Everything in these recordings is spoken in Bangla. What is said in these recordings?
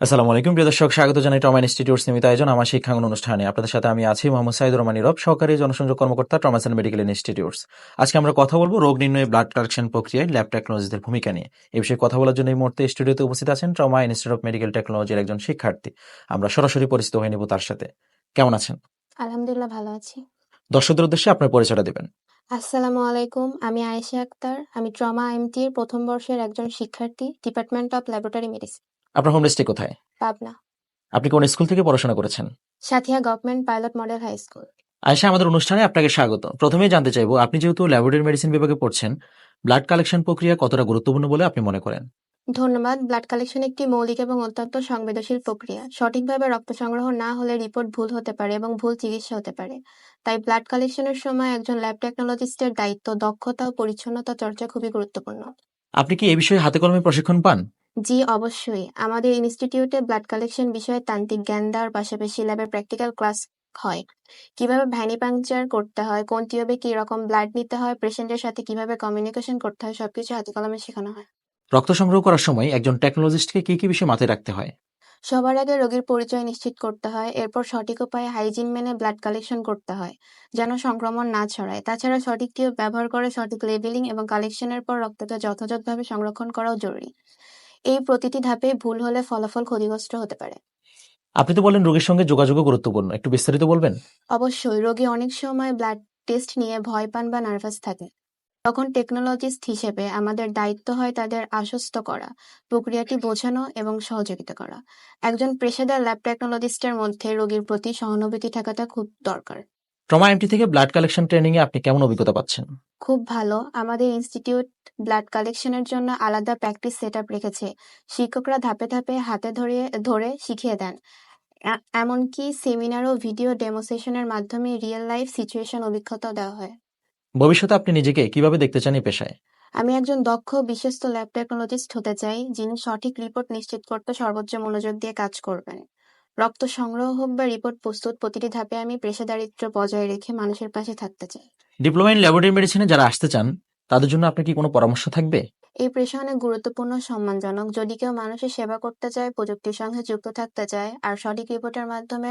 আসসালামু আলাইকুম প্রিয় দর্শক স্বাগত জানাই ট্রমা ইনস্টিটিউট সীমিত আয়োজন আমার শিক্ষাঙ্গন অনুষ্ঠানে। আপনাদের সাথে আমি আছি মোহাম্মদ সাইদুর রহমান নীরব সহকারী জনসংযোগ কর্মকর্তা ট্রমা মেডিকেল ইনস্টিটিউটস। আজকে আমরা কথা বলব রোগ নির্ণয়ে ব্লাড কালেকশন প্রক্রিয়ায় ল্যাব টেকনোলজিদের ভূমিকা নিয়ে। এই বিষয়ে কথা বলার জন্য এই মুহূর্তে স্টুডিওতে উপস্থিত আছেন ট্রমা ইনস্টিটিউট অফ মেডিকেল টেকনোলজির একজন শিক্ষার্থী। আমরা সরাসরি পরিচিত হয়ে নেব তার সাথে। কেমন আছেন? আলহামদুলিল্লাহ ভালো আছি। দর্শকদের উদ্দেশ্যে আপনার পরিচয়টা দেবেন। আসসালামু আলাইকুম আমি আয়েশা আক্তার। আমি ট্রমা এমটির প্রথম বর্ষের একজন শিক্ষার্থী ডিপার্টমেন্ট অফ ল্যাবরেটরি মেডিসিন। আপনার হোম ডিস্ট্রিক্ট কোথায়? পাবনা। আপনি কোন স্কুল থেকে পড়াশোনা করেছেন? Sathia government pilot model high school আয়সা আমাদের অনুষ্ঠানে আপনাকে স্বাগত। প্রথমেই জানতে চাইব আপনি যেহেতু ল্যাবরেটরি মেডিসিন বিভাগে পড়ছেন ব্লাড কালেকশন প্রক্রিয়া কতটা গুরুত্বপূর্ণ বলে আপনি মনে করেন? ধন্যবাদ। ব্লাড কালেকশন একটি মৌলিক এবং অত্যন্ত সংবেদনশীল প্রক্রিয়া। সঠিকভাবে রক্ত সংগ্রহ না হলে রিপোর্ট ভুল হতে পারে এবং ভুল চিকিৎসা হতে পারে। তাই ব্লাড কালেকশনের সময় একজন ল্যাব টেকনোলজিস্টের দায়িত্ব দক্ষতা ও পরিচ্ছন্নতা চর্চা খুবই গুরুত্বপূর্ণ। আপনি কি এই বিষয়ে হাতে কলমে প্রশিক্ষণ পান? জি অবশ্যই। আমাদের ইনস্টিটিউটে ব্লাড কালেকশন বিষয়ে তান্ত্রিক জ্ঞান দেওয়ার পাশাপাশি ল্যাবের প্র্যাকটিক্যাল ক্লাস হয়। কীভাবে ভ্যানি পাংচার করতে হয় কোন টিউবে কি রকম ব্লাড নিতে হয় পেশেন্টের সাথে কীভাবে কমিউনিকেশন করতে হয় সবকিছু হাতে কলমে শেখানো হয়। রক্ত সংগ্রহ করার সময় একজন টেকনোলজিস্টকে কি কি বিষয় মাথায় রাখতে হয়? সবার আগে রোগীর পরিচয় নিশ্চিত করতে হয় এরপর সঠিক উপায়ে হাইজিন মেনে ব্লাড কালেকশন করতে হয় যেন সংক্রমণ না ছড়ায়। তাছাড়া সঠিক টিউব ব্যবহার করে সঠিক লেবেলিং এবং কালেকশনের পর রক্তটা যথাযথভাবে সংরক্ষণ করাও জরুরি। এই প্রতিটি ধাপে ভুল হলে ফলাফল ক্ষতিগ্রস্ত হতে পারে। আপনি তো বলেন রোগীর সঙ্গে যোগাযোগও গুরুত্বপূর্ণ। একটু বিস্তারিত বলবেন? অবশ্যই রোগী অনেক সময় ব্লাড টেস্ট নিয়ে ভয় পান বা নার্ভাস থাকে। তখন টেকনোলজিস্ট হিসেবে আমাদের দায়িত্ব হয় তাদের আশ্বস্ত করা প্রক্রিয়াটি বোঝানো এবং সহযোগিতা করা। একজন পেশাদার ল্যাব টেকনোলজিস্টের মধ্যে রোগীর প্রতি সহানুভূতি থাকাটা খুব দরকার। ট্রমা এমটি থেকে ব্লাড কালেকশন ট্রেনিং এ আপনি কেমন অভিজ্ঞতা পাচ্ছেন? খুব ভালো। আমাদের ইনস্টিটিউট ব্লাড কালেকশনের জন্য আলাদা প্র্যাকটিস সেট আপ রেখেছে। শিক্ষকরা ধাপে ধাপে হাতে ধরে ধরে শিখিয়ে দেন। এমনকি সেমিনার ও ভিডিও ডেমো সেশনের মাধ্যমে রিয়েল লাইফ সিচুয়েশন অভিজ্ঞতা দেওয়া হয়। ভবিষ্যতে আপনি নিজেকে কীভাবে দেখতে চান এই পেশায়? আমি একজন দক্ষ বিশ্বস্ত ল্যাব টেকনোলজিস্ট হতে চাই যিনি সঠিক রিপোর্ট নিশ্চিত করতে সর্বোচ্চ মনোযোগ দিয়ে কাজ করবেন। রক্ত সংগ্রহ হোক বা রিপোর্ট প্রস্তুত প্রতিটি ধাপে আমি পেশাদারিত্ব বজায় রেখে মানুষের পাশে থাকতে চাই। ডিপ্লোমা ইন ল্যাবরেটরি মেডিসিনে যারা আসতে চান তাদের জন্য আপনার কি কোনো পরামর্শ থাকবে? এই পেশা অনেক গুরুত্বপূর্ণ সম্মানজনক। যদি কেউ মানুষের সেবা করতে চায় প্রযুক্তির সঙ্গে যুক্ত থাকতে চায় আর সঠিক রিপোর্টের মাধ্যমে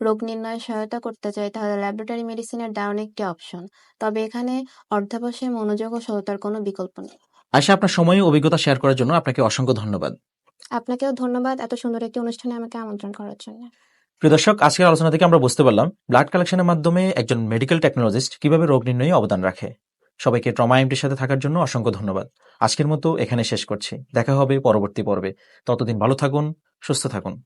রোগ নির্ণয়ে সহায়তা করতে চায় তাহলে ল্যাবরেটরি মেডিসিনের দারুণ একটি অপশন। তবে এখানে অর্ধাবশ্যই মনোযোগ ও সততার কোনো বিকল্প নেই। আশা আপনার সময় ও অভিজ্ঞতা শেয়ার করার জন্য আপনাকে অসংখ্য ধন্যবাদ। আপনাকেও ধন্যবাদ এত সুন্দর একটি অনুষ্ঠানে আমাকে আমন্ত্রণ করার জন্য। প্রিয় দর্শক, আজকের আলোচনা থেকে আমরা বুঝতে পারলাম, ব্লাড কালেকশনের মাধ্যমে একজন মেডিকেল টেকনোলজিস্ট কীভাবে রোগ নির্ণয়ে অবদান রাখে। সবাইকে ট্রমা এমটির সাথে থাকার জন্য অসংখ্য ধন্যবাদ। আজকের মতো এখানে শেষ করছি। দেখা হবে পরবর্তী পর্বে। ততদিন ভালো থাকুন, সুস্থ থাকুন।